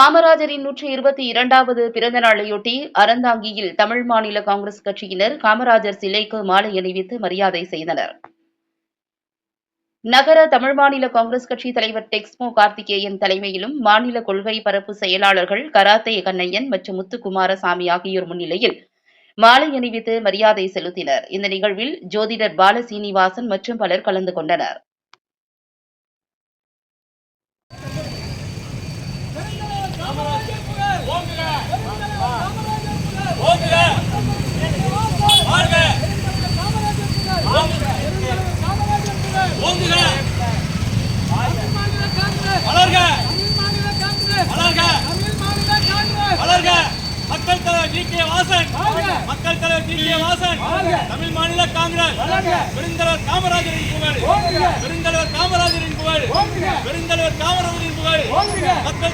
காமராஜரின் நூற்றி இருபத்தி இரண்டாவது பிறந்த நாளையொட்டி அறந்தாங்கியில் தமிழ் மாநில காங்கிரஸ் கட்சியினர் காமராஜர் சிலைக்கு மாலை அணிவித்து மரியாதை செய்தனர். நகர தமிழ் மாநில காங்கிரஸ் கட்சி தலைவர் டெக்ஸ்மோ கார்த்திகேயன் தலைமையிலும் மாநில கொள்கை பரப்பு செயலாளர்கள் கராத்தே கண்ணையன் மற்றும் முத்துக்குமாரசாமி ஆகியோர் முன்னிலையில் மாலை அணிவித்து மரியாதை செலுத்தினர். இந்த நிகழ்வில் ஜோதிடர் பால சீனிவாசன் மற்றும் பலர் கலந்து கொண்டனர். மக்கள் தலைவர் ஜி. கே. வாசன். மக்கள் தலைவர் ஜி. கே. வாசன். தமிழ் மாநில காங்கிரஸ். பெருந்தலைவர் காமராஜரின் புகழ். பெருந்தலைவர் காமராஜரின் புகழ். பெருந்தலைவர் காமராஜரின் புகழ். மக்கள்